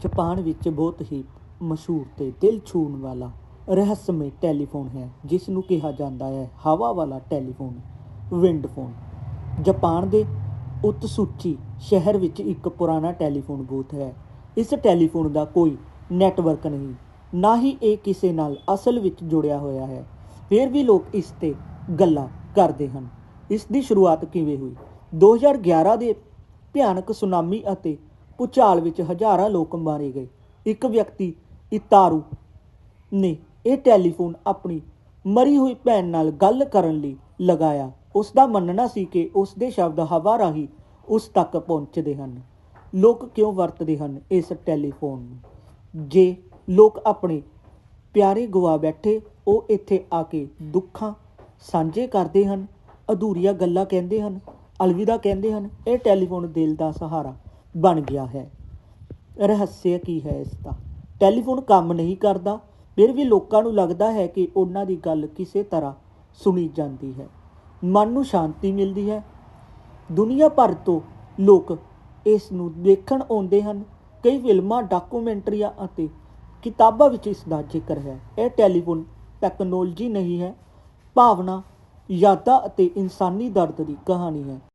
Japan ਵਿੱਚ ਬਹੁਤ ਹੀ ਮਸ਼ਹੂਰ ਤੇ ਦਿਲ ਛੂਹਣ ਵਾਲਾ ਰਹੱਸਮਈ ਟੈਲੀਫੋਨ ਹੈ ਜਿਸ ਨੂੰ ਕਿਹਾ ਜਾਂਦਾ ਹੈ ਹਵਾ ਵਾਲਾ ਟੈਲੀਫੋਨ, ਵਿੰਡ ਫੋਨ। ਜਾਪਾਨ ਦੇ ਉਤਸੂਚੀ ਸ਼ਹਿਰ ਵਿੱਚ ਇੱਕ ਪੁਰਾਣਾ ਟੈਲੀਫੋਨ ਬੂਥ ਹੈ। ਇਸ ਟੈਲੀਫੋਨ ਦਾ ਕੋਈ ਨੈਟਵਰਕ ਨਹੀਂ, ਨਾ ਹੀ ਇਹ ਕਿਸੇ ਨਾਲ ਅਸਲ ਵਿੱਚ ਜੁੜਿਆ ਹੋਇਆ ਹੈ। ਫਿਰ ਵੀ ਲੋਕ ਇਸ ਤੇ ਗੱਲਾਂ ਕਰਦੇ ਹਨ। ਇਸ ਦੀ ਸ਼ੁਰੂਆਤ ਕਿਵੇਂ ਹੋਈ? 2011 ਦੇ ਭਿਆਨਕ ਸੁਨਾਮੀ ਅਤੇ ਭੂਚਾਲ ਵਿੱਚ ਹਜ਼ਾਰਾਂ ਲੋਕ ਮਾਰੇ ਗਏ। ਇੱਕ ਵਿਅਕਤੀ, ਇਤਾਰੂ, ਨੇ ਇਹ ਟੈਲੀਫੋਨ ਆਪਣੀ ਮਰੀ ਹੋਈ ਭੈਣ ਨਾਲ ਗੱਲ ਕਰਨ ਲਈ ਲਗਾਇਆ। ਉਸ ਦਾ ਮੰਨਣਾ ਸੀ ਕਿ ਉਸ ਦੇ ਸ਼ਬਦ ਹਵਾ ਰਾਹੀਂ ਉਸ ਤੱਕ ਪਹੁੰਚਦੇ ਹਨ। ਲੋਕ ਕਿਉਂ ਵਰਤਦੇ ਹਨ ਇਸ ਟੈਲੀਫੋਨ ਨੂੰ? ਜੇ ਲੋਕ ਆਪਣੇ ਪਿਆਰੇ ਗਵਾ ਬੈਠੇ, ਉਹ ਇੱਥੇ ਆ ਕੇ ਦੁੱਖਾਂ ਸਾਂਝੇ ਕਰਦੇ ਹਨ, ਅਧੂਰੀਆਂ ਗੱਲਾਂ ਕਹਿੰਦੇ ਹਨ, ਅਲਵਿਦਾ ਕਹਿੰਦੇ ਹਨ, ਇਹ ਟੈਲੀਫੋਨ ਦਿਲ ਦਾ ਸਹਾਰਾ ਬਣ ਗਿਆ ਹੈ। ਰਹੱਸਿਆ ਕੀ ਹੈ ਇਸ ਦਾ ਟੈਲੀਫੋਨ ਕੰਮ ਨਹੀਂ ਕਰਦਾ। ਫਿਰ ਵੀ ਲੋਕਾਂ ਨੂੰ ਲੱਗਦਾ ਹੈ ਕਿ ਉਹਨਾਂ ਦੀ ਗੱਲ ਕਿਸੇ ਤਰ੍ਹਾਂ ਸੁਣੀ ਜਾਂਦੀ ਹੈ। ਮਨ ਨੂੰ ਸ਼ਾਂਤੀ ਮਿਲਦੀ ਹੈ। ਦੁਨੀਆ ਭਰ ਤੋਂ ਲੋਕ ਇਸ ਨੂੰ ਦੇਖਣ ਆਉਂਦੇ ਹਨ। ਕਈ ਫਿਲਮਾਂ, ਡਾਕੂਮੈਂਟਰੀਆਂ ਅਤੇ ਕਿਤਾਬਾਂ ਵਿੱਚ ਇਸ ਦਾ ਜ਼ਿਕਰ ਹੈ। ਇਹ ਟੈਲੀਫੋਨ ਟੈਕਨੋਲੋਜੀ ਨਹੀਂ ਹੈ। ਭਾਵਨਾ, ਯਾਦਾਂ ਅਤੇ ਇਨਸਾਨੀ ਦਰਦ ਦੀ ਕਹਾਣੀ ਹੈ।